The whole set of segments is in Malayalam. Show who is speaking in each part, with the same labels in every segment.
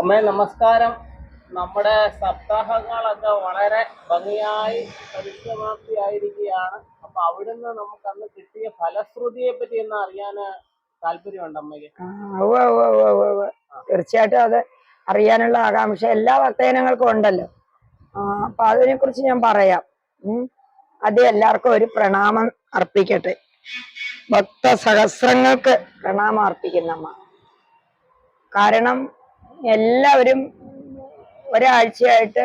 Speaker 1: അമ്മേ നമസ്കാരം. നമ്മുടെ സപ്താഹങ്ങളൊക്കെ വളരെ ഭംഗിയായി പരിസമാപ്തിയായിരിക്കുകയാണ്. അപ്പൊ അവിടുന്ന് നമുക്ക് അന്ന് കിട്ടിയ ഫലശ്രുതിയെ പറ്റി ഒന്ന് അറിയാൻ താല്പര്യമുണ്ട് അമ്മയ്ക്ക്.
Speaker 2: തീർച്ചയായിട്ടും അത് അറിയാനുള്ള ആകാംക്ഷ എല്ലാ ഭക്തജനങ്ങൾക്കും ഉണ്ടല്ലോ. അപ്പൊ അതിനെ കുറിച്ച് ഞാൻ പറയാം. അത് എല്ലാവർക്കും ഒരു പ്രണാമം അർപ്പിക്കട്ടെ. ഭക്ത സഹസ്രങ്ങൾക്ക് പ്രണാമം അർപ്പിക്കുന്നമ്മ കാരണം എല്ലാവരും ഒരാഴ്ചയായിട്ട്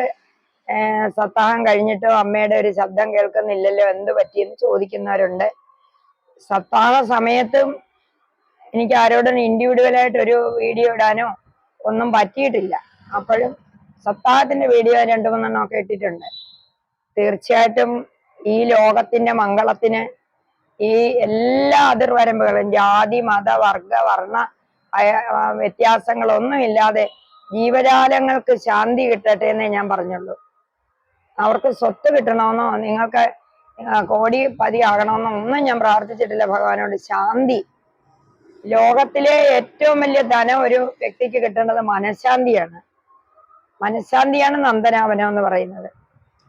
Speaker 2: സപ്താഹം കഴിഞ്ഞിട്ടും അമ്മയുടെ ഒരു ശബ്ദം കേൾക്കുന്നില്ലല്ലോ എന്ത് പറ്റിയെന്ന് ചോദിക്കുന്നവരുണ്ട്. സപ്താഹ സമയത്തും എനിക്ക് ആരോടും ഇൻഡിവിജ്വൽ ആയിട്ട് ഒരു വീഡിയോ ഇടാനോ ഒന്നും പറ്റിയിട്ടില്ല. അപ്പോഴും സപ്താഹത്തിന്റെ വീഡിയോ രണ്ടു മൂന്നെണ്ണം ഒക്കെ ഇട്ടിട്ടുണ്ട്. തീർച്ചയായിട്ടും ഈ ലോകത്തിന്റെ മംഗളത്തിന് ഈ എല്ലാ അതിർവരമ്പുകളും ജാതി മത വർഗ വർണ വ്യത്യാസങ്ങളൊന്നുമില്ലാതെ ജീവജാലങ്ങൾക്ക് ശാന്തി കിട്ടട്ടെ എന്നേ ഞാൻ പറഞ്ഞുള്ളൂ. അവർക്ക് സ്വത്ത് കിട്ടണമെന്നോ നിങ്ങൾക്ക് കോടി പതി ആകണമെന്നോ ഒന്നും ഞാൻ പ്രാർത്ഥിച്ചിട്ടില്ല. ഭഗവാനോട് ശാന്തി. ലോകത്തിലെ ഏറ്റവും വലിയ ധനം ഒരു വ്യക്തിക്ക് കിട്ടേണ്ടത് മനഃശാന്തിയാണ്. മനഃശാന്തിയാണ് നന്ദനാവനം എന്ന് പറയുന്നത്.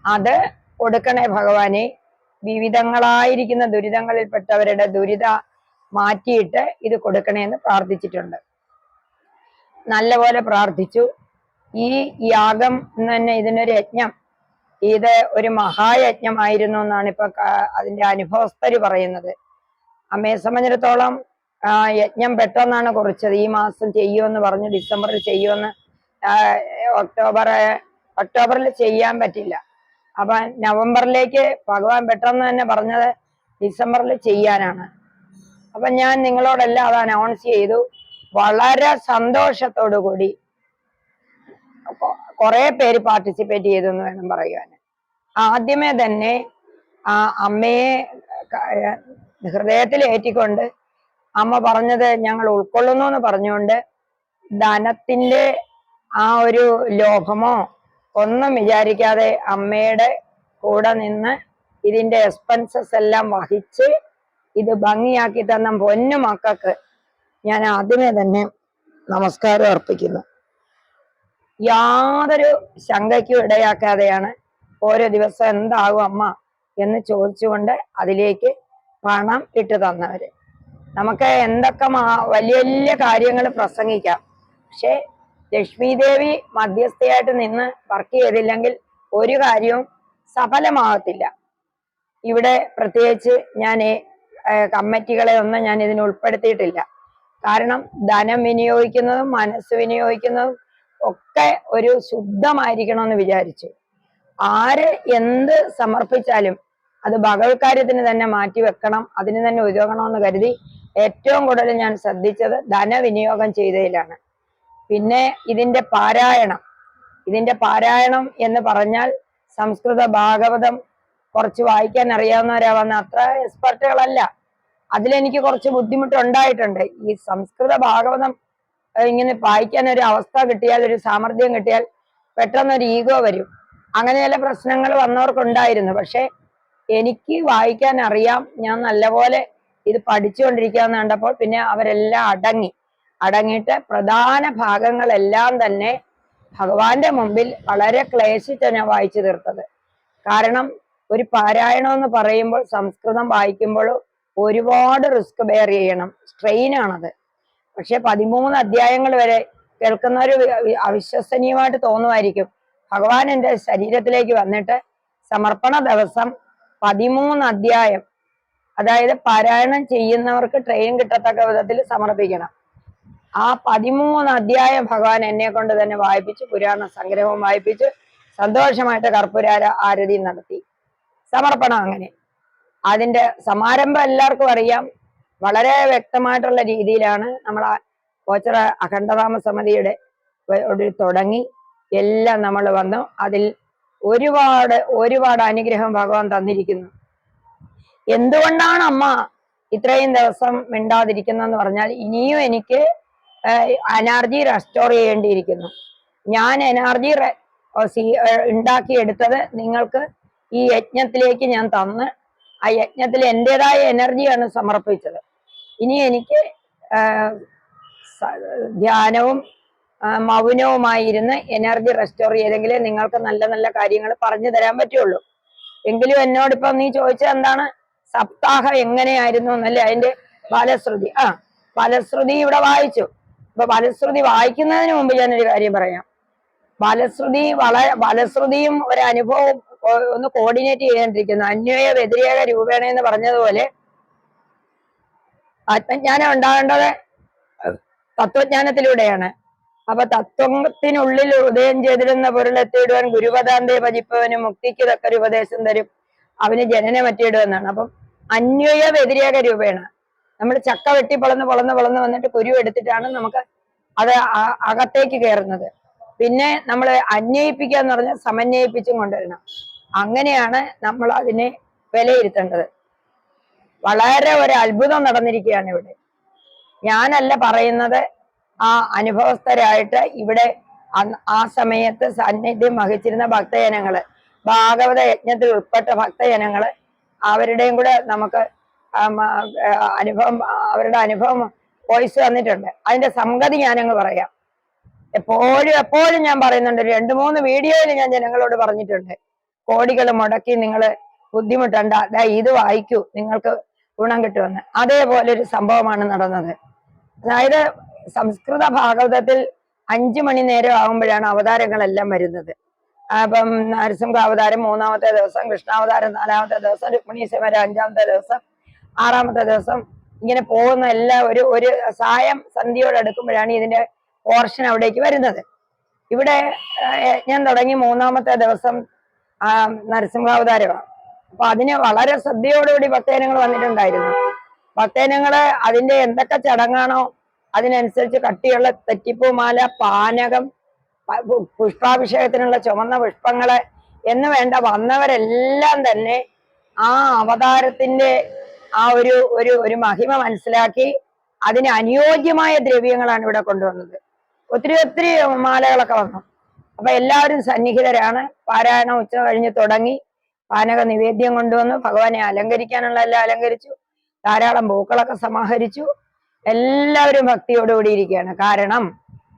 Speaker 2: അത് കൊടുക്കണേ ഭഗവാനെ. വിവിധങ്ങളായിരിക്കുന്ന ദുരിതങ്ങളിൽപ്പെട്ടവരുടെ ദുരിത മാറ്റിയിട്ട് ഇത് കൊടുക്കണേന്ന് പ്രാർത്ഥിച്ചിട്ടുണ്ട്. നല്ലപോലെ പ്രാർത്ഥിച്ചു. ഈ യാഗം എന്ന് തന്നെ ഇതിനൊരു യജ്ഞം. ഇത് ഒരു മഹായജ്ഞമായിരുന്നു എന്നാണ് ഇപ്പൊ അതിന്റെ അനുഭവസ്ഥര് പറയുന്നത്. അമ്മയെ സംബന്ധിച്ചിടത്തോളം യജ്ഞം പെട്ടെന്നാണ് കുറിച്ചത്. ഈ മാസം ചെയ്യുമെന്ന് പറഞ്ഞു ഡിസംബറിൽ ചെയ്യുമെന്ന് ഒക്ടോബർ ഒക്ടോബറിൽ ചെയ്യാൻ പറ്റില്ല. അപ്പൊ നവംബറിലേക്ക് ഭഗവാൻ പെട്ടെന്ന് തന്നെ പറഞ്ഞത് ഡിസംബറിൽ ചെയ്യാനാണ്. അപ്പൊ ഞാൻ നിങ്ങളോടെല്ലാം അത് അനൗൺസ് ചെയ്തു. വളരെ സന്തോഷത്തോടു കൂടി. കൊറേ പേര് പാർട്ടിസിപ്പേറ്റ് ചെയ്തു എന്ന് വേണം പറയുവാൻ ആദ്യമേ തന്നെ ആ അമ്മയെ ഹൃദയത്തിൽ ഏറ്റിക്കൊണ്ട് അമ്മ പറഞ്ഞത് ഞങ്ങൾ ഉൾക്കൊള്ളുന്നു എന്ന് പറഞ്ഞുകൊണ്ട് ധനത്തിന്റെ ആ ഒരു ലോഭമോ ഒന്നും വിചാരിക്കാതെ അമ്മയുടെ കൂടെ നിന്ന് ഇതിന്റെ എക്സ്പെൻസസ് എല്ലാം വഹിച്ച് ഇത് ഭംഗിയാക്കി തന്ന പൊന്നു മക്കൾക്ക് ഞാൻ ആദ്യമേ തന്നെ നമസ്കാരം അർപ്പിക്കുന്നു. യാതൊരു ശങ്കയ്ക്കും ഇടയാക്കാതെയാണ് ഓരോ ദിവസം എന്താകും അമ്മ എന്ന് ചോദിച്ചുകൊണ്ട് അതിലേക്ക് പണം ഇട്ട് തന്നവര്. നമുക്ക് എന്തൊക്കെ വലിയ വലിയ കാര്യങ്ങൾ പ്രസംഗിക്കാം. പക്ഷെ ലക്ഷ്മി ദേവി മധ്യസ്ഥയായിട്ട് നിന്ന് വർക്ക് ചെയ്തില്ലെങ്കിൽ ഒരു കാര്യവും സഫലമാകത്തില്ല. ഇവിടെ പ്രത്യേകിച്ച് ഞാൻ കമ്മിറ്റികളെ ഒന്നും ഞാൻ ഇതിന് ഉൾപ്പെടുത്തിയിട്ടില്ല. കാരണം ധനം വിനിയോഗിക്കുന്നതും മനസ്സ് വിനിയോഗിക്കുന്നതും ഒക്കെ ഒരു ശുദ്ധമായിരിക്കണം എന്ന് വിചാരിച്ചു. ആര് എന്ത് സമർപ്പിച്ചാലും അത് ഭഗവത്കാര്യത്തിന് തന്നെ മാറ്റി വെക്കണം അതിന് തന്നെ ഉതകണമെന്ന് കരുതി ഏറ്റവും കൂടുതൽ ഞാൻ ശ്രദ്ധിച്ചത് ധനവിനിയോഗം ചെയ്തതിലാണ്. പിന്നെ ഇതിന്റെ പാരായണം. ഇതിന്റെ പാരായണം എന്ന് പറഞ്ഞാൽ സംസ്കൃത ഭാഗവതം കുറച്ച് വായിക്കാൻ അറിയാവുന്നവരാവുന്ന അത്ര എക്സ്പെർട്ടുകളല്ല. അതിലെനിക്ക് കുറച്ച് ബുദ്ധിമുട്ടുണ്ടായിട്ടുണ്ട്. ഈ സംസ്കൃത ഭാഗവതം ഇങ്ങനെ വായിക്കാൻ ഒരു അവസ്ഥ കിട്ടിയാൽ ഒരു സാമർഥ്യം കിട്ടിയാൽ പെട്ടെന്ന് ഒരു ഈഗോ വരും. അങ്ങനെ ചില പ്രശ്നങ്ങൾ വന്നവർക്കുണ്ടായിരുന്നു. പക്ഷെ എനിക്ക് വായിക്കാൻ അറിയാം. ഞാൻ നല്ലപോലെ ഇത് പഠിച്ചുകൊണ്ടിരിക്കാന്ന് കണ്ടപ്പോൾ പിന്നെ അവരെല്ലാം അടങ്ങി. അടങ്ങിയിട്ട് പ്രധാന ഭാഗങ്ങളെല്ലാം തന്നെ ഭഗവാന്റെ മുമ്പിൽ വളരെ ക്ലേശിച്ചാണ് ഞാൻ വായിച്ചു തീർത്തത്. കാരണം ഒരു പാരായണം എന്ന് പറയുമ്പോൾ സംസ്കൃതം വായിക്കുമ്പോൾ ഒരുപാട് റിസ്ക് ബെയർ ചെയ്യണം. സ്ട്രെയിൻ ആണത്. പക്ഷെ പതിമൂന്ന് അധ്യായങ്ങൾ വരെ കേൾക്കുന്നവർ അവിശ്വസനീയമായിട്ട് തോന്നുമായിരിക്കും. ഭഗവാൻ എന്റെ ശരീരത്തിലേക്ക് വന്നിട്ട് സമർപ്പണ ദിവസം പതിമൂന്ന് അധ്യായം അതായത് പാരായണം ചെയ്യുന്നവർക്ക് ട്രെയിൻ കിട്ടത്തക്ക വിധത്തിൽ സമർപ്പിക്കണം. ആ പതിമൂന്ന് അധ്യായം ഭഗവാൻ എന്നെ കൊണ്ട് തന്നെ വായിപ്പിച്ച് പുരാണ സംഗ്രഹവും വായിപ്പിച്ച് സന്തോഷമായിട്ട് കർപ്പൂരാര ആരതി നടത്തി. സമർപ്പണം അങ്ങനെ. അതിന്റെ സമാരംഭം എല്ലാവർക്കും അറിയാം. വളരെ വ്യക്തമായിട്ടുള്ള രീതിയിലാണ് നമ്മൾ കോച്ചറ അഖണ്ഡതാമ സമിതിയുടെ തുടങ്ങി. എല്ലാം നമ്മൾ വന്നു. അതിൽ ഒരുപാട് ഒരുപാട് അനുഗ്രഹം ഭഗവാൻ തന്നിരിക്കുന്നു. എന്തുകൊണ്ടാണ് അമ്മ ഇത്രയും ദിവസം മിണ്ടാതിരിക്കുന്നതെന്ന് പറഞ്ഞാൽ ഇനിയും എനിക്ക് എനർജി റെസ്റ്റോർ ചെയ്യേണ്ടിയിരിക്കുന്നു. ഞാൻ എനർജി ഉണ്ടാക്കിയെടുത്തത് നിങ്ങൾക്ക് ഈ യജ്ഞത്തിലേക്ക് ഞാൻ തന്ന് ആ യജ്ഞത്തിൽ എന്റെതായ എനർജിയാണ് സമർപ്പിച്ചത്. ഇനി എനിക്ക് ധ്യാനവും മൗനവുമായിരുന്ന് എനർജി റെസ്റ്റോർ ചെയ്തെങ്കിലേ നിങ്ങൾക്ക് നല്ല നല്ല കാര്യങ്ങൾ പറഞ്ഞു തരാൻ പറ്റുള്ളൂ. എങ്കിലും എന്നോടിപ്പം നീ ചോദിച്ചത് എന്താണ്? സപ്താഹം എങ്ങനെയായിരുന്നു എന്നല്ലേ അതിന്റെ ഫലശ്രുതി. ആ ഫലശ്രുതി ഇവിടെ വായിച്ചു. അപ്പൊ ഫലശ്രുതി വായിക്കുന്നതിന് മുമ്പ് ഞാനൊരു കാര്യം പറയാം. ഫലശ്രുതി വളരെ ഒരു അനുഭവവും ഒ- ഒന്ന് കോർഡിനേറ്റ് ചെയ്തുകൊണ്ടിരിക്കുന്നു അന്വയ വ്യതിരേക രൂപേണ എന്ന് പറഞ്ഞതുപോലെ ആത്മജ്ഞാനം ഉണ്ടാകേണ്ടത് തത്വജ്ഞാനത്തിലൂടെയാണ്. അപ്പൊ തത്വത്തിനുള്ളിൽ ഉദയം ചെയ്തിരുന്ന പൊരുളെത്തിയിടുവാൻ ഗുരുപദാന്തേ ഭജിപ്പവന് മുക്തിക്ക് തക്കൊരു ഉപദേശം തരും. അവന് ജനനം പറ്റിയിടുമെന്നാണ് അപ്പം അന്വയ വ്യതിരേക രൂപേണ. നമ്മൾ ചക്ക വെട്ടി പൊളന്ന് പൊളന്ന് പൊളന്ന് വന്നിട്ട് കുരു എടുത്തിട്ടാണ് നമുക്ക് അത് അകത്തേക്ക് കയറുന്നത്. പിന്നെ നമ്മൾ അന്വയിപ്പിക്കുക എന്ന് പറഞ്ഞാൽ സമന്വയിപ്പിച്ചും കൊണ്ടുവരണം. അങ്ങനെയാണ് നമ്മൾ അതിനെ വിലയിരുത്തേണ്ടത്. വളരെ ഒരു അത്ഭുതം നടന്നിരിക്കുകയാണ് ഇവിടെ. ഞാനല്ല പറയുന്നത് ആ അനുഭവസ്ഥരായിട്ട് ഇവിടെ ആ സമയത്ത് സാന്നിധ്യം വഹിച്ചിരുന്ന ഭക്തജനങ്ങൾ ഭാഗവത യജ്ഞത്തിൽ ഉൾപ്പെട്ട ഭക്തജനങ്ങൾ അവരുടെയും കൂടെ നമുക്ക് അനുഭവം അവരുടെ അനുഭവം വോയിസ് വന്നിട്ടുണ്ട് അതിന്റെ സംഗതി ഞാനങ്ങ് പറയാം. എപ്പോഴും എപ്പോഴും ഞാൻ പറയുന്നുണ്ട് രണ്ടു മൂന്ന് വീഡിയോയിൽ ഞാൻ ജനങ്ങളോട് പറഞ്ഞിട്ടുണ്ട്. കോടികൾ മുടക്കി നിങ്ങൾ ബുദ്ധിമുട്ടണ്ട. ദാ ഇത് വായിക്കൂ. നിങ്ങൾക്ക് ഗുണം കിട്ടുമെന്ന്. അതേപോലെ ഒരു സംഭവമാണ് നടന്നത്. അതായത് സംസ്കൃത ഭാഗവതത്തിൽ അഞ്ചു മണി നേരം ആകുമ്പോഴാണ് അവതാരങ്ങളെല്ലാം വരുന്നത്. അപ്പം നരസിംഹ അവതാരം മൂന്നാമത്തെ ദിവസം കൃഷ്ണാവതാരം നാലാമത്തെ ദിവസം രുക്മിണി സമര അഞ്ചാമത്തെ ദിവസം ആറാമത്തെ ദിവസം ഇങ്ങനെ പോകുന്ന എല്ലാ ഒരു ഒരു സായം സന്ധ്യയോട് അടുക്കുമ്പോഴാണ് ഇതിന്റെ പോർഷൻ അവിടേക്ക് വരുന്നത്. ഇവിടെ ഞാൻ തുടങ്ങി മൂന്നാമത്തെ ദിവസം ആ, നരസിംഹാവതാരമാണ് അപ്പൊ അതിന് വളരെ ശ്രദ്ധയോടുകൂടി ഭക്തജനങ്ങൾ വന്നിട്ടുണ്ടായിരുന്നു. ഭക്തജനങ്ങൾ അതിന്റെ എന്തൊക്കെ ചടങ്ങാണോ അതിനനുസരിച്ച് കട്ടിയുള്ള തെറ്റിപ്പൂമാല പാനകം പുഷ്പാഭിഷേകത്തിനുള്ള ചുമന്ന പുഷ്പങ്ങൾ എന്ന് വേണ്ട വന്നവരെല്ലാം തന്നെ ആ അവതാരത്തിന്റെ ആ ഒരു ഒരു ഒരു മഹിമ മനസ്സിലാക്കി അതിന് അനുയോജ്യമായ ദ്രവ്യങ്ങളാണ് ഇവിടെ കൊണ്ടുവന്നത്. ഒത്തിരി ഒത്തിരി മാലകളൊക്കെ വന്നു. അപ്പൊ എല്ലാവരും സന്നിഹിതരാണ്. പാരായണം ഉച്ച കഴിഞ്ഞ് തുടങ്ങി. പാനക നിവേദ്യം കൊണ്ടുവന്നു. ഭഗവാനെ അലങ്കരിക്കാനുള്ള എല്ലാം അലങ്കരിച്ചു. ധാരാളം പൂക്കളൊക്കെ സമാഹരിച്ചു. എല്ലാവരും ഭക്തിയോടുകൂടി ഇരിക്കുകയാണ്. കാരണം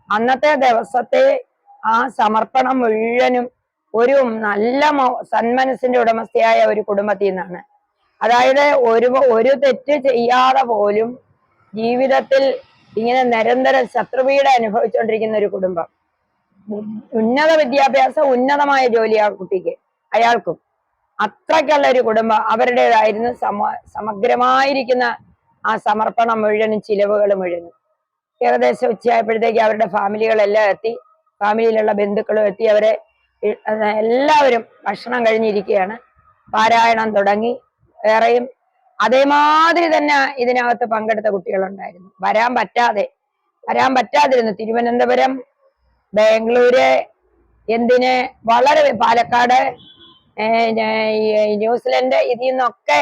Speaker 2: അന്നത്തെ ദിവസത്തെ ആ സമർപ്പണം മുഴുവനും ഒരു നല്ല സന്മനസിന്റെ ഉടമസ്ഥയായ ഒരു കുടുംബത്തിൽ നിന്നാണ്. അതായത് ഒരു ഒരു തെറ്റ് ചെയ്യാതെ പോലും ജീവിതത്തിൽ ഇങ്ങനെ നിരന്തരം ശത്രുപീഡ അനുഭവിച്ചുകൊണ്ടിരിക്കുന്ന ഒരു കുടുംബം. ഉന്നത വിദ്യാഭ്യാസം ഉന്നതമായ ജോലി ആ കുട്ടിക്ക് അയാൾക്കും. അത്രയ്ക്കുള്ള ഒരു കുടുംബം അവരുടേതായിരുന്നു. സമ സമഗ്രമായിരിക്കുന്ന ആ സമർപ്പണം മുഴുവനും ചിലവുകൾ മുഴുവനും. ഏകദേശം ഉച്ചയായപ്പോഴത്തേക്ക് അവരുടെ ഫാമിലികളെല്ലാം എത്തി. ഫാമിലിയിലുള്ള ബന്ധുക്കളും എത്തി. അവരെ എല്ലാവരും ഭക്ഷണം കഴിഞ്ഞിരിക്കുകയാണ്. പാരായണം തുടങ്ങി. വേറെയും അതേമാതിരി തന്നെ ഇതിനകത്ത് പങ്കെടുത്ത കുട്ടികളുണ്ടായിരുന്നു. വരാൻ പറ്റാതെ വരാൻ പറ്റാതിരുന്നു. തിരുവനന്തപുരം ബാംഗ്ലൂര് എന്തിന്? വളരെ പാലക്കാട് ന്യൂസിലൻഡ് ഇതിൽ നിന്നൊക്കെ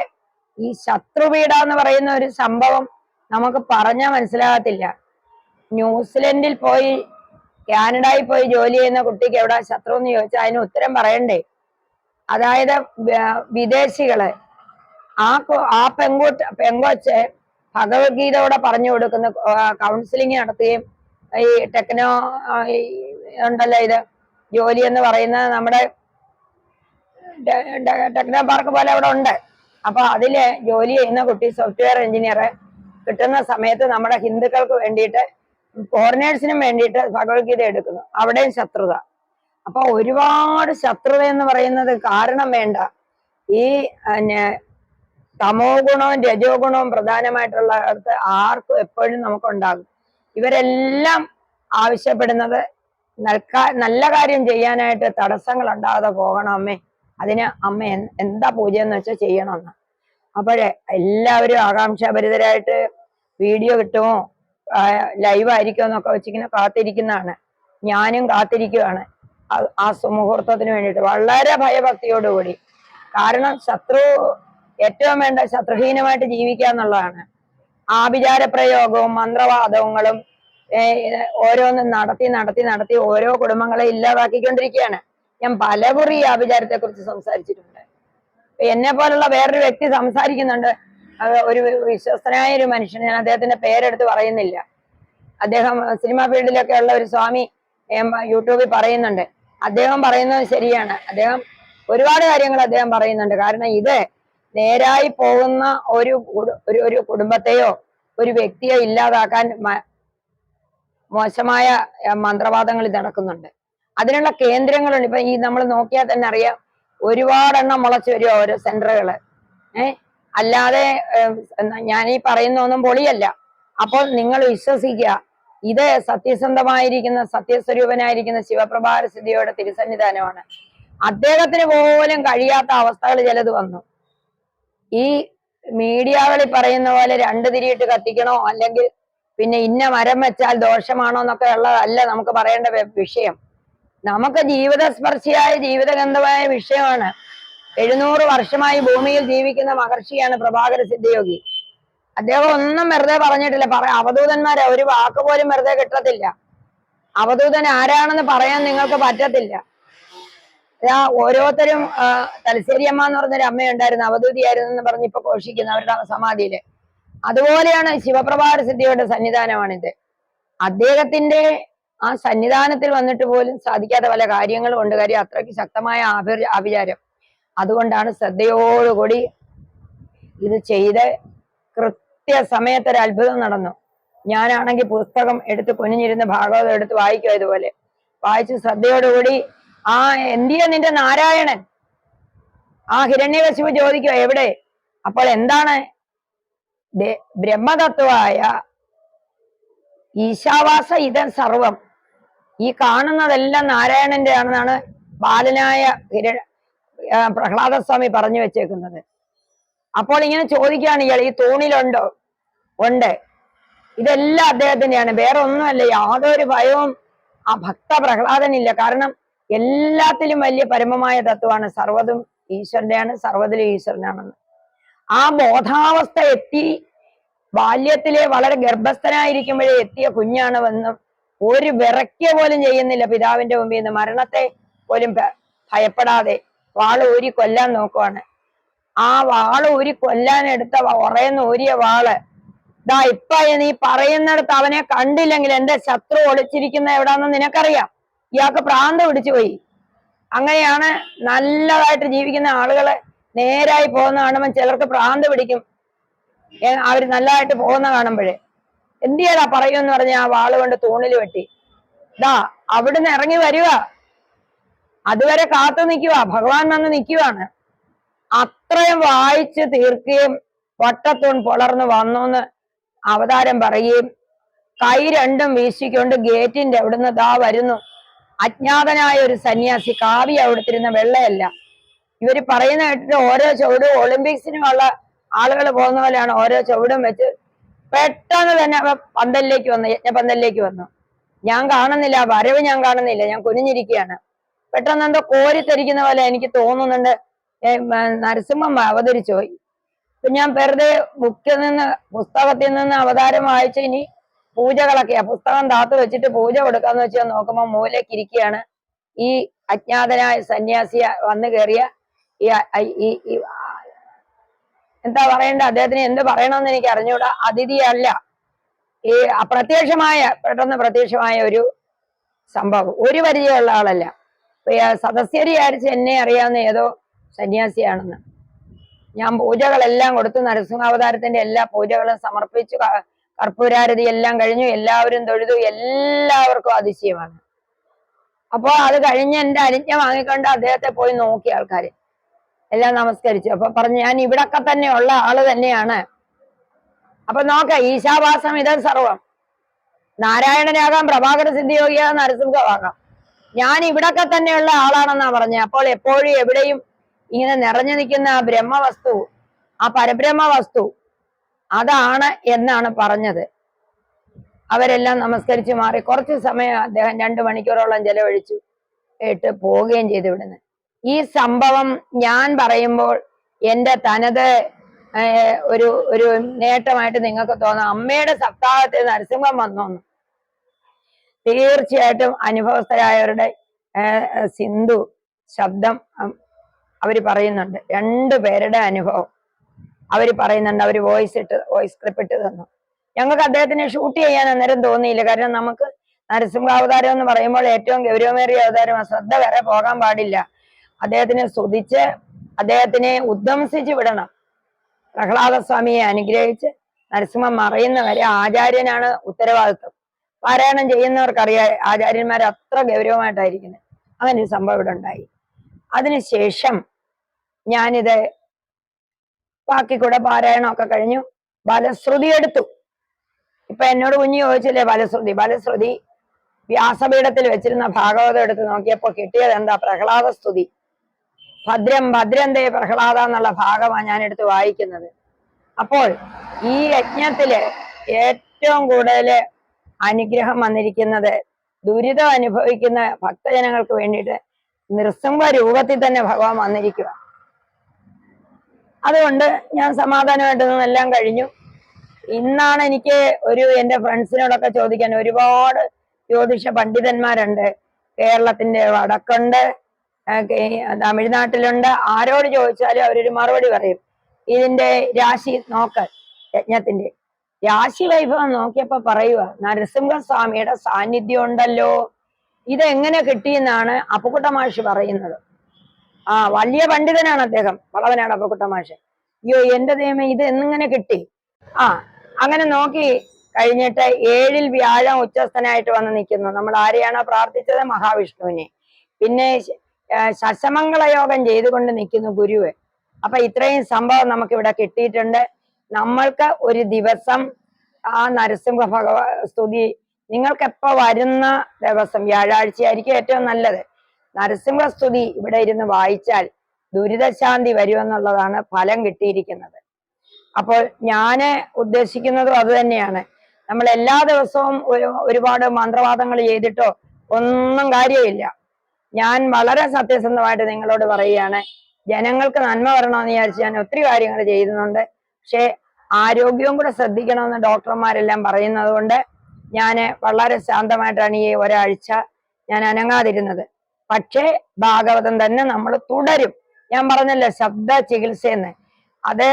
Speaker 2: ഈ ശത്രുപീഡ എന്ന് പറയുന്ന ഒരു സംഭവം നമുക്ക് പറഞ്ഞാൽ മനസ്സിലാകത്തില്ല. ന്യൂസിലൻഡിൽ പോയി കാനഡയിൽ പോയി ജോലി ചെയ്യുന്ന കുട്ടിക്ക് എവിടെ ശത്രു എന്ന് ചോദിച്ചാൽ അതിന് ഉത്തരം പറയണ്ടേ? അതായത് വിദേശികൾ. ആ ആ പെൺകുട്ടി പെങ്കൊച്ച് ഭഗവത്ഗീതയോടെ പറഞ്ഞു കൊടുക്കുന്ന കൗൺസിലിംഗ് നടത്തുകയും ഈ ടെക്നോ ഉണ്ടല്ലോ ഇത് ജോലി എന്ന് പറയുന്നത് നമ്മുടെ ടെക്നോ പാർക്ക് പോലെ അവിടെ ഉണ്ട്. അപ്പൊ അതിൽ ജോലി ചെയ്യുന്ന കുട്ടി സോഫ്റ്റ്വെയർ എഞ്ചിനീയർ കിട്ടുന്ന സമയത്ത് നമ്മുടെ ഹിന്ദുക്കൾക്ക് വേണ്ടിയിട്ട് ഫോറിനേഴ്സിനും വേണ്ടിയിട്ട് ഭഗവത്ഗീത എടുക്കുന്നു. അവിടെയും ശത്രുത. അപ്പൊ ഒരുപാട് ശത്രുത എന്ന് പറയുന്നത് കാരണം വേണ്ട. ഈ തമോ ഗുണവും രജോ ഗുണവും പ്രധാനമായിട്ടുള്ള ആർക്കും എപ്പോഴും നമുക്കുണ്ടാകും. ഇവരെല്ലാം ആവശ്യപ്പെടുന്നത് നൽകാ നല്ല കാര്യം ചെയ്യാനായിട്ട് തടസ്സങ്ങൾ ഉണ്ടാകാതെ പോകണം അമ്മേ. അതിന് അമ്മ എന്താ പൂജ എന്ന് വെച്ചാൽ ചെയ്യണമെന്ന്. അപ്പോഴേ എല്ലാവരും ആകാംക്ഷാഭരിതരായിട്ട് വീഡിയോ കിട്ടുമോ? ലൈവ് ആയിരിക്കുമോ എന്നൊക്കെ വെച്ചിങ്ങനെ കാത്തിരിക്കുന്നതാണ്. ഞാനും കാത്തിരിക്കുകയാണ് ആ- സുമുഹൂർത്തത്തിന് വേണ്ടിയിട്ട് വളരെ ഭയഭക്തിയോടുകൂടി. കാരണം ശത്രു ഏറ്റവും വേണ്ട ശത്രുഹീനമായിട്ട് ജീവിക്കുക എന്നുള്ളതാണ് ആഭിചാര പ്രയോഗവും മന്ത്രവാദങ്ങളും ഓരോന്നും നടത്തി നടത്തി നടത്തി ഓരോ കുടുംബങ്ങളെ ഇല്ലാതാക്കിക്കൊണ്ടിരിക്കുകയാണ്. ഞാൻ പലകുറി ആഭിചാരത്തെ കുറിച്ച് സംസാരിച്ചിട്ടുണ്ട്. എന്നെ പോലുള്ള വേറൊരു വ്യക്തി സംസാരിക്കുന്നുണ്ട്. ഒരു വിശ്വസ്തനായ ഒരു മനുഷ്യൻ ഞാൻ അദ്ദേഹത്തിന്റെ പേരെടുത്ത് പറയുന്നില്ല. അദ്ദേഹം സിനിമാ ഫീൽഡിലൊക്കെ ഉള്ള ഒരു സ്വാമി യൂട്യൂബിൽ പറയുന്നുണ്ട്. അദ്ദേഹം പറയുന്നത് ശരിയാണ്. അദ്ദേഹം ഒരുപാട് കാര്യങ്ങൾ അദ്ദേഹം പറയുന്നുണ്ട്. കാരണം ഇത് നേരായി പോകുന്ന ഒരു ഒരു കുടുംബത്തെയോ ഒരു വ്യക്തിയോ ഇല്ലാതാക്കാൻ മോശമായ മന്ത്രവാദങ്ങൾ നടക്കുന്നുണ്ട്. അതിനുള്ള കേന്ദ്രങ്ങളുണ്ട്. ഇപ്പൊ ഈ നമ്മൾ നോക്കിയാൽ തന്നെ അറിയാം ഒരുപാടെണ്ണം മുളച്ചു വരും ഓരോ സെന്ററുകൾ. അല്ലാതെ ഞാൻ ഈ പറയുന്ന ഒന്നും പൊളിയല്ല. അപ്പോൾ നിങ്ങൾ വിശ്വസിക്കുക ഇത് സത്യസന്ധമായിരിക്കുന്ന സത്യസ്വരൂപനായിരിക്കുന്ന ശിവപ്രഭാര സിദ്ധിയുടെ തിരുസന്നിധാനമാണ്. അദ്ദേഹത്തിന് പോലും കഴിയാത്ത അവസ്ഥകൾ ചിലത് വന്നു. ഈ മീഡിയകളിൽ പറയുന്ന പോലെ രണ്ട് തിരിയിട്ട് കത്തിക്കണോ? അല്ലെങ്കിൽ പിന്നെ ഇന്ന മരം വെച്ചാൽ ദോഷമാണോ എന്നൊക്കെ ഉള്ളതല്ല നമുക്ക് പറയേണ്ട വിഷയം. നമുക്ക് ജീവിതസ്പർശിയായ ജീവിതഗന്ധമായ വിഷയമാണ്. എഴുന്നൂറ് വർഷമായി ഭൂമിയിൽ ജീവിക്കുന്ന മഹർഷിയാണ് പ്രഭാകര സിദ്ധയോഗി. അദ്ദേഹം ഒന്നും വെറുതെ പറഞ്ഞിട്ടില്ല. പറ അവധൂതന്മാരെ ഒരു വാക്ക് പോലും വെറുതെ കിട്ടത്തില്ല. അവധൂതൻ ആരാണെന്ന് പറയാൻ നിങ്ങൾക്ക് പറ്റത്തില്ല. ഓരോരുത്തരും തലശ്ശേരി അമ്മ എന്ന് പറഞ്ഞൊരു അമ്മയുണ്ടായിരുന്നു അവധൂതിയായിരുന്നു എന്ന് പറഞ്ഞ് ഇപ്പൊ ഘോഷിക്കുന്നു അവരുടെ സമാധിയിൽ. അതുപോലെയാണ് ശിവപ്രഭാത സിദ്ധിയുടെ സന്നിധാനമാണിത്. അദ്ദേഹത്തിന്റെ ആ സന്നിധാനത്തിൽ വന്നിട്ട് പോലും സാധിക്കാത്ത പല കാര്യങ്ങളും ഉണ്ട്. കാര്യം അത്രയ്ക്ക് ശക്തമായ ആഭി ആഭിചാരം അതുകൊണ്ടാണ് ശ്രദ്ധയോടുകൂടി ഇത് ചെയ്ത് കൃത്യസമയത്ത് ഒരു അത്ഭുതം നടന്നു. ഞാനാണെങ്കിൽ പുസ്തകം എടുത്ത് കുനിഞ്ഞിരുന്ന് ഭാഗവതം എടുത്ത് വായിക്കും ഇതുപോലെ. വായിച്ച് ശ്രദ്ധയോടുകൂടി ആ എന്തിയ നിന്റെ നാരായണൻ? ആ ഹിരണ്യകശിപു ചോദിക്കുക എവിടെ? അപ്പോൾ എന്താണ്? ബ്രഹ്മതത്വമായ ഈശാവാസ ഇതൻ സർവം. ഈ കാണുന്നതെല്ലാം നാരായണന്റെ ആണെന്നാണ് ബാലനായ ഹിര പ്രഹ്ലാദസ്വാമി പറഞ്ഞു വെച്ചേക്കുന്നത്. അപ്പോൾ ഇങ്ങനെ ചോദിക്കുകയാണ് ഇയാൾ ഈ തൂണിലുണ്ടോ? ഉണ്ട്. ഇതെല്ലാം അദ്ദേഹത്തിന്റെയാണ്. വേറെ ഒന്നുമല്ല യാതൊരു ഭയവും ആ ഭക്ത പ്രഹ്ലാദനില്ല. കാരണം എല്ലാത്തിലും വലിയ പരമമായ തത്വമാണ് സർവതും ഈശ്വരന്റെയാണ് സർവതിലും ഈശ്വരനാണെന്ന്. ആ ബോധാവസ്ഥ എത്തി ബാല്യത്തിലെ വളരെ ഗർഭസ്ഥനായിരിക്കുമ്പോഴേ എത്തിയ കുഞ്ഞാണ് വന്നും ഒരു വിറയ്ക്ക പോലും ചെയ്യുന്നില്ല പിതാവിന്റെ മുമ്പിൽ നിന്ന്. മരണത്തെ പോലും ഭയപ്പെടാതെ വാൾ ഊരി കൊല്ലാൻ നോക്കുവാണ്. ആ വാൾ ഊരി കൊല്ലാൻ എടുത്ത ഉറയെന്ന് ഊരിയ വാൾ ദാ ഇപ്പ നീ പറയുന്നിടത്ത് അവനെ കണ്ടില്ലെങ്കിൽ എന്റെ ശത്രു ഒളിച്ചിരിക്കുന്ന എവിടാന്ന് നിനക്കറിയാം. ഇയാൾക്ക് പ്രാന്ത പിടിച്ചു പോയി. അങ്ങനെയാണ് നല്ലതായിട്ട് ജീവിക്കുന്ന ആളുകളെ നേരായി പോകുന്ന കാണുമ്പോൾ ചിലർക്ക് പ്രാന്ത പിടിക്കും. അവർ നല്ലതായിട്ട് പോകുന്ന കാണുമ്പോഴേ. എന്ത് ചെയ്യടാ പറയൂന്ന് പറഞ്ഞ ആ വാൾ കൊണ്ട് തൂണിൽ വെട്ടി. ദാ അവിടുന്ന് ഇറങ്ങി വരിക. അതുവരെ കാത്തു നിൽക്കുക. ഭഗവാൻ വന്ന് നിൽക്കുവാണ് അത്രയും വായിച്ച് തീർക്കുകയും വട്ടത്തൂൺ പുലർന്ന് വന്നോന്ന് അവതാരം പറയുകയും കൈ രണ്ടും വീശിക്കൊണ്ട് ഗേറ്റിന്റെ അവിടുന്ന് ദാ വരുന്നു. അജ്ഞാതനായ ഒരു സന്യാസി കാവി അവിടുത്തിരുന്ന വെള്ളയല്ല. ഇവർ പറയുന്ന കേട്ടിട്ട് ഓരോ ചുവടും ഒളിമ്പിക്സിനുമുള്ള ആളുകൾ പോകുന്ന പോലെയാണ് ഓരോ ചുവടും വെച്ച് പെട്ടെന്ന് തന്നെ പന്തലിലേക്ക് വന്നു യജ്ഞപന്തലിലേക്ക് വന്നു. ഞാൻ കാണുന്നില്ല വരവ് ഞാൻ കാണുന്നില്ല ഞാൻ കുനിഞ്ഞിരിക്കുകയാണ്. പെട്ടെന്ന് എന്തോ കോരിത്തരിക്കുന്ന പോലെ എനിക്ക് തോന്നുന്നുണ്ട്. നരസിംഹം അവതരിച്ചു പോയി. ഞാൻ വെറുതെ ബുക്കിൽ നിന്ന് പുസ്തകത്തിൽ നിന്ന് അവതാരം വായിച്ച് ഇനി പൂജകളൊക്കെയാ പുസ്തകം താത്ത് വെച്ചിട്ട് പൂജ കൊടുക്കാന്ന് വെച്ചാൽ നോക്കുമ്പോൾ മൂലക്കിരിക്കുകയാണ് ഈ അജ്ഞാതനായ സന്യാസി വന്നു കയറിയ ഈ എന്താ പറയണ്ട? അദ്ദേഹത്തിന് എന്ത് പറയണമെന്ന് എനിക്ക് അറിഞ്ഞൂടാ. അതിഥിയല്ല. ഈ അപ്രത്യക്ഷമായ പെട്ടെന്ന് പ്രത്യക്ഷമായ ഒരു സംഭവം. ഒരു പരിചയമുള്ള ആളല്ല. സദസ്യരി ആരിച്ച് എന്നെ അറിയാവുന്ന ഏതോ സന്യാസിയാണെന്ന്. ഞാൻ പൂജകളെല്ലാം കൊടുത്തു. നരസിംഹാവതാരത്തിന്റെ എല്ലാ പൂജകളും സമർപ്പിച്ചു. കർപ്പൂരാരതി എല്ലാം കഴിഞ്ഞു എല്ലാവരും തൊഴുതു എല്ലാവർക്കും അതിശയമാണ്. അപ്പൊ അത് കഴിഞ്ഞ് എന്റെ അനുജ്ഞ വാങ്ങിക്കൊണ്ട് അദ്ദേഹത്തെ പോയി നോക്കി ആൾക്കാര്. എല്ലാം നമസ്കരിച്ചു. അപ്പൊ പറഞ്ഞു ഞാൻ ഇവിടൊക്കെ തന്നെ ഉള്ള ആൾ തന്നെയാണ്. അപ്പൊ നോക്ക ഈശാവാസം ഇതൻ സർവം. നാരായണനാകാം പ്രഭാകര സിദ്ധിയോഗിയാകാം നരസിംഹമാകാം ഞാൻ ഇവിടൊക്കെ തന്നെയുള്ള ആളാണെന്നാ പറഞ്ഞത് അപ്പോൾ എപ്പോഴും എവിടെയും ഇങ്ങനെ നിറഞ്ഞു നിൽക്കുന്ന ആ ബ്രഹ്മവസ്തു ആ പരബ്രഹ്മ വസ്തു അതാണ് എന്നാണ് പറഞ്ഞത്. അവരെല്ലാം നമസ്കരിച്ചു മാറി. കുറച്ച് സമയം അദ്ദേഹം രണ്ടു മണിക്കൂറോളം ചെലവഴിച്ചു ഇട്ട് പോവുകയും ചെയ്തു ഇവിടുന്ന്. ഈ സംഭവം ഞാൻ പറയുമ്പോൾ എന്റെ തനത് ഒരു ഒരു നേട്ടമായിട്ട് നിങ്ങൾക്ക് തോന്നാം. അമ്മയുടെ സപ്താഹത്തിൽ നരസിംഹം വന്നോന്ന് തീർച്ചയായിട്ടും അനുഭവസ്ഥരായവരുടെ സിന്ധു ശബ്ദം അവർ പറയുന്നുണ്ട്. രണ്ടു പേരുടെ അനുഭവം. അവർ പറയുന്നുണ്ട് അവർ വോയിസ് ഇട്ട് വോയിസ് ക്ലിപ്പ് ഇട്ട് തന്നു. ഞങ്ങൾക്ക് അദ്ദേഹത്തിനെ ഷൂട്ട് ചെയ്യാൻ അന്നേരം തോന്നിയില്ല. കാരണം നമുക്ക് നരസിംഹാവതാരം എന്ന് പറയുമ്പോൾ ഏറ്റവും ഗൗരവമേറിയ അവതാരം ശ്രദ്ധ വരെ പോകാൻ പാടില്ല. അദ്ദേഹത്തിനെ സ്തുതിച്ച് അദ്ദേഹത്തിനെ ഉദ്ധംസിച്ച് വിടണം. പ്രഹ്ലാദ സ്വാമിയെ അനുഗ്രഹിച്ച് നരസിംഹം മറയുന്നവരെ ആചാര്യനാണ് ഉത്തരവാദിത്വം. പാരായണം ചെയ്യുന്നവർക്കറിയാം ആചാര്യന്മാർ അത്ര ഗൗരവമായിട്ടായിരിക്കുന്നത്. അങ്ങനെ ഒരു സംഭവം ഇവിടെ ഉണ്ടായി. അതിനുശേഷം ഞാനിത് ബാക്കി കൂടെ പാരായണമൊക്കെ കഴിഞ്ഞു. ബലശ്രുതി എടുത്തു. ഇപ്പൊ എന്നോട് കുഞ്ഞു ചോദിച്ചില്ലേ ബലശ്രുതി? ബലശ്രുതി വ്യാസപീഠത്തിൽ വെച്ചിരുന്ന ഭാഗവതം എടുത്ത് നോക്കിയപ്പോ കിട്ടിയത് എന്താ? പ്രഹ്ലാദ സ്തുതി. ഭദ്രം ഭദ്രന്തേ പ്രഹ്ലാദ എന്നുള്ള ഭാഗമാണ് ഞാൻ എടുത്ത് വായിക്കുന്നത്. അപ്പോൾ ഈ യജ്ഞത്തിൽ ഏറ്റവും കൂടുതൽ അനുഗ്രഹം വന്നിരിക്കുന്നത് ദുരിതം അനുഭവിക്കുന്ന ഭക്തജനങ്ങൾക്ക് വേണ്ടിയിട്ട് നൃസിംഹ രൂപത്തിൽ തന്നെ ഭഗവാൻ വന്നിരിക്കുക അതുകൊണ്ട് ഞാൻ സമാധാനമായിട്ട് നിന്നെല്ലാം കഴിഞ്ഞു. ഇന്നാണ് എനിക്ക് ഒരു എന്റെ ഫ്രണ്ട്സിനോടൊക്കെ ചോദിക്കാൻ ഒരുപാട് ജ്യോതിഷ പണ്ഡിതന്മാരുണ്ട്. കേരളത്തിന്റെ വടക്കുണ്ട് തമിഴ്നാട്ടിലുണ്ട്. ആരോട് ചോദിച്ചാലും അവരൊരു മറുപടി പറയും. ഇതിന്റെ രാശി നോക്ക യജ്ഞത്തിന്റെ രാശി വൈഭവം നോക്കിയപ്പോ പറയുക നരസിംഹസ്വാമിയുടെ സാന്നിധ്യം ഉണ്ടല്ലോ. ഇതെങ്ങനെ കിട്ടിയെന്നാണ് അപ്പുക്കുട്ട മാഷി പറയുന്നത്. ആ വലിയ പണ്ഡിതനാണ് അദ്ദേഹം. വളവനാട് അപ്പക്കുട്ട മാഷ് അയ്യോ എന്റെ ദൈവമേ ഇത് എന്നിങ്ങനെ കിട്ടി. ആ അങ്ങനെ നോക്കി കഴിഞ്ഞിട്ട് ഏഴിൽ വ്യാഴം ഉച്ചസ്ഥനായിട്ട് വന്ന് നിൽക്കുന്നു. നമ്മൾ ആരെയാണോ പ്രാർത്ഥിച്ചത്? മഹാവിഷ്ണുവിനെ. പിന്നെ ശശമംഗള യോഗം ചെയ്തുകൊണ്ട് നിൽക്കുന്നു ഗുരുവ്. അപ്പൊ ഇത്രയും സംഭവം നമുക്ക് ഇവിടെ കിട്ടിയിട്ടുണ്ട്. നമ്മൾക്ക് ഒരു ദിവസം ആ നരസിംഹ ഭഗവ സ്തുതി. നിങ്ങൾക്ക് എപ്പോ വരുന്ന ദിവസം വ്യാഴാഴ്ചയായിരിക്കും ഏറ്റവും നല്ലത്. നരസിംഹ സ്തുതി ഇവിടെ ഇരുന്ന് വായിച്ചാൽ ദുരിതശാന്തി വരുമെന്നുള്ളതാണ് ഫലം കിട്ടിയിരിക്കുന്നത്. അപ്പോൾ ഞാൻ ഉദ്ദേശിക്കുന്നതും അത് തന്നെയാണ്. നമ്മൾ എല്ലാ ദിവസവും ഒരു ഒരുപാട് മന്ത്രവാദങ്ങൾ ചെയ്തിട്ടോ ഒന്നും കാര്യമില്ല. ഞാൻ വളരെ സത്യസന്ധമായിട്ട് നിങ്ങളോട് പറയുകയാണ്. ജനങ്ങൾക്ക് നന്മ വരണമെന്ന് വിചാരിച്ച് ഞാൻ ഒത്തിരി കാര്യങ്ങൾ ചെയ്യുന്നുണ്ട്. പക്ഷേ ആരോഗ്യവും കൂടെ ശ്രദ്ധിക്കണമെന്ന് ഡോക്ടർമാരെല്ലാം പറയുന്നത് കൊണ്ട് ഞാൻ വളരെ ശാന്തമായിട്ടാണ് ഈ ഒരാഴ്ച ഞാൻ അനങ്ങാതിരുന്നത്. പക്ഷേ ഭാഗവതം തന്നെ നമ്മൾ തുടരും. ഞാൻ പറഞ്ഞല്ലോ ശബ്ദ ചികിത്സ ചികിത്സയെന്ന് അത്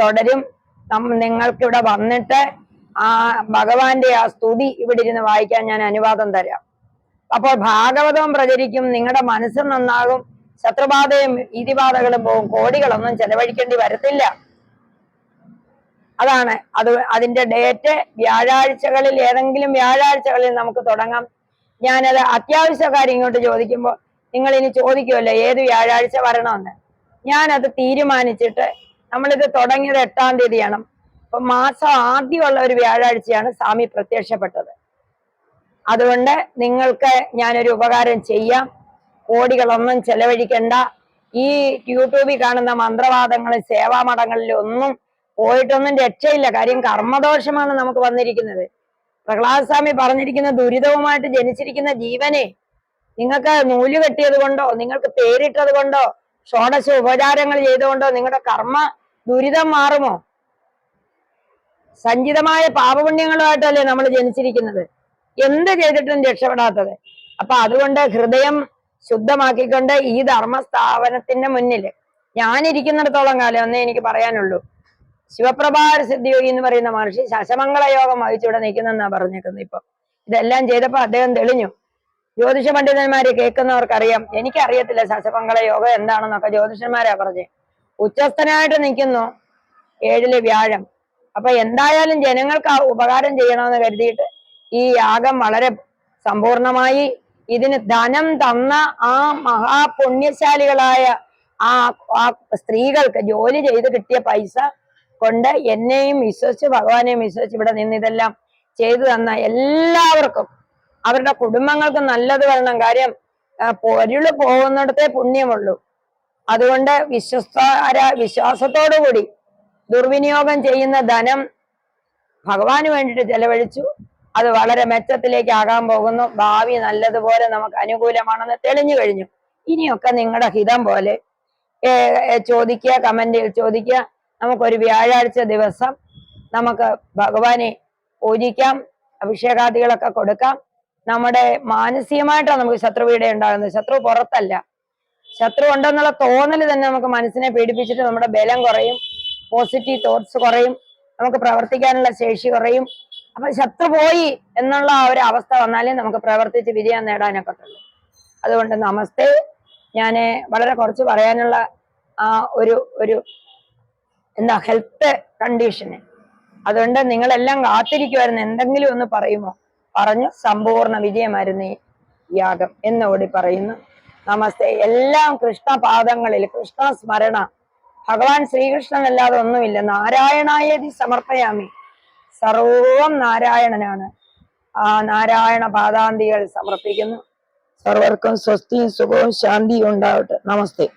Speaker 2: തുടരും. നിങ്ങൾക്ക് ഇവിടെ വന്നിട്ട് ആ ഭഗവാന്റെ ആ സ്തുതി ഇവിടെ ഇരുന്ന് വായിക്കാൻ ഞാൻ അനുവാദം തരാം. അപ്പോൾ ഭാഗവതം പ്രചരിക്കും നിങ്ങളുടെ മനസ്സ് നന്നാകും ശത്രുബാധയും ഈതിബാധകളും പോകും കോടികളൊന്നും ചെലവഴിക്കേണ്ടി വരത്തില്ല. അതാണ്. അത് അതിന്റെ ഡേറ്റ് വ്യാഴാഴ്ചകളിൽ ഏതെങ്കിലും വ്യാഴാഴ്ചകളിൽ നമുക്ക് തുടങ്ങാം. ഞാനത് കാര്യം ഇങ്ങോട്ട് ചോദിക്കുമ്പോൾ നിങ്ങൾ ഇനി ചോദിക്കുമല്ലോ ഏത് വ്യാഴാഴ്ച വരണമെന്ന്. ഞാനത് തീരുമാനിച്ചിട്ട് നമ്മളിത് തുടങ്ങിയത് എട്ടാം തീയതിയാണ്. അപ്പൊ മാസം ആദ്യമുള്ള ഒരു വ്യാഴാഴ്ചയാണ് സ്വാമി പ്രത്യക്ഷപ്പെട്ടത്. അതുകൊണ്ട് നിങ്ങൾക്ക് ഞാനൊരു ഉപകാരം ചെയ്യാം. കോടികളൊന്നും ചെലവഴിക്കണ്ട. ഈ യൂട്യൂബിൽ കാണുന്ന മന്ത്രവാദങ്ങളും സേവാമഠങ്ങളിലും ഒന്നും പോയിട്ടൊന്നും രക്ഷയില്ല. കാര്യം കർമ്മദോഷമാണ് നമുക്ക് വന്നിരിക്കുന്നത്. പ്രഹ്ലാദ സ്വാമി പറഞ്ഞിരിക്കുന്ന ദുരിതവുമായിട്ട് ജനിച്ചിരിക്കുന്ന ജീവനെ നിങ്ങൾക്ക് നൂൽ കെട്ടിയത് കൊണ്ടോ നിങ്ങൾക്ക് പേരിട്ടത് കൊണ്ടോ ഷോഡശ ഉപചാരങ്ങൾ ചെയ്തുകൊണ്ടോ നിങ്ങളുടെ കർമ്മ ദുരിതം മാറുമോ? സഞ്ചിതമായ പാപപുണ്യങ്ങളുമായിട്ടല്ലേ നമ്മൾ ജനിച്ചിരിക്കുന്നത്. എന്ത് ചെയ്തിട്ടും രക്ഷപ്പെടാത്തത്. അപ്പൊ അതുകൊണ്ട് ഹൃദയം ശുദ്ധമാക്കിക്കൊണ്ട് ഈ ധർമ്മ സ്ഥാപനത്തിന്റെ മുന്നിൽ ഞാനിരിക്കുന്നിടത്തോളം കാലം എന്നേ എനിക്ക് പറയാനുള്ളൂ. ശിവപ്രഭാര സിദ്ധിയോഗി എന്ന് പറയുന്ന മഹർഷി ശശമംഗള യോഗം വഹിച്ചിവിടെ നിൽക്കുന്നെന്നാ പറഞ്ഞേക്കുന്നത് ഇപ്പൊ. ഇതെല്ലാം ചെയ്തപ്പോ അദ്ദേഹം തെളിഞ്ഞു. ജ്യോതിഷ പണ്ഡിതന്മാരെ കേൾക്കുന്നവർക്കറിയാം. എനിക്കറിയത്തില്ല ശശമംഗള യോഗം എന്താണെന്നൊക്കെ ജ്യോതിഷന്മാരാ പറഞ്ഞേ. ഉച്ചസ്ഥനായിട്ട് നിൽക്കുന്നു. ഏഴിൽ വ്യാഴം. അപ്പൊ എന്തായാലും ജനങ്ങൾക്ക് ആ ഉപകാരം ചെയ്യണമെന്ന് കരുതിയിട്ട് ഈ യാഗം വളരെ സമ്പൂർണമായി ഇതിന് ധനം തന്ന ആ മഹാപുണ്യശാലികളായ ആ സ്ത്രീകൾക്ക് ജോലി ചെയ്ത് കിട്ടിയ പൈസ കൊണ്ട് എന്നെയും വിശ്വസിച്ച് ഭഗവാനെയും വിശ്വസിച്ച് ഇവിടെ നിന്ന് ഇതെല്ലാം ചെയ്തു തന്ന എല്ലാവർക്കും അവരുടെ കുടുംബങ്ങൾക്ക് നല്ലത് വരണം കാര്യം പൊരുൾ പോകുന്നിടത്തേ പുണ്യമുള്ളൂ. അതുകൊണ്ട് വിശ്വസ്തര വിശ്വാസത്തോടു കൂടി ദുർവിനിയോഗം ചെയ്യുന്ന ധനം ഭഗവാന് വേണ്ടിയിട്ട് ചെലവഴിച്ചു. അത് വളരെ മെച്ചത്തിലേക്ക് ആകാൻ പോകുന്നു. ഭാവി നല്ലതുപോലെ നമുക്ക് അനുകൂലമാണെന്ന് തെളിഞ്ഞു കഴിഞ്ഞു. ഇനിയൊക്കെ നിങ്ങളുടെ ഹിതം പോലെ ചോദിക്കുക കമന്റിൽ ചോദിക്കുക. നമുക്കൊരു വ്യാഴാഴ്ച ദിവസം നമുക്ക് ഭഗവാനെ പൂജിക്കാം അഭിഷേകാദികളൊക്കെ കൊടുക്കാം. നമ്മുടെ മാനസികമായിട്ടാണ് നമുക്ക് ശത്രുപീഡ ഉണ്ടാകുന്നത്. ശത്രു പുറത്തല്ല. ശത്രു ഉണ്ടെന്നുള്ള തോന്നൽ തന്നെ നമുക്ക് മനസ്സിനെ പീഡിപ്പിച്ചിട്ട് നമ്മുടെ ബലം കുറയും പോസിറ്റീവ് തോട്ട്സ് കുറയും നമുക്ക് പ്രവർത്തിക്കാനുള്ള ശേഷി കുറയും. അപ്പൊ ശത്രു പോയി എന്നുള്ള ആ ഒരു അവസ്ഥ വന്നാലേ നമുക്ക് പ്രവർത്തിച്ച് വിജയം നേടാനൊക്കെ ഉള്ളൂ അതുകൊണ്ട് നമസ്തേ. ഞാൻ വളരെ കുറച്ച് പറയാനുള്ള ആ ഒരു ഒരു എന്താ ഹെൽത്ത് കണ്ടീഷന് അതുകൊണ്ട് നിങ്ങളെല്ലാം കാത്തിരിക്കുമായിരുന്നു എന്തെങ്കിലും ഒന്ന് പറയുമോ? പറഞ്ഞു സമ്പൂർണ വിജയമായിരുന്നു ഈ യാഗം എന്നോടി പറയുന്നു. നമസ്തേ. എല്ലാം കൃഷ്ണപാദങ്ങളിൽ കൃഷ്ണ സ്മരണ ഭഗവാൻ ശ്രീകൃഷ്ണൻ അല്ലാതെ ഒന്നുമില്ല. നാരായണായതി സമർപ്പയാമി. സർവം നാരായണനാണ്. ആ നാരായണ പാദാന്തികൾ സമർപ്പിക്കുന്നു. സർവർക്കും സ്വസ്തിയും സുഖവും ശാന്തിയും ഉണ്ടാവട്ടെ. നമസ്തേ.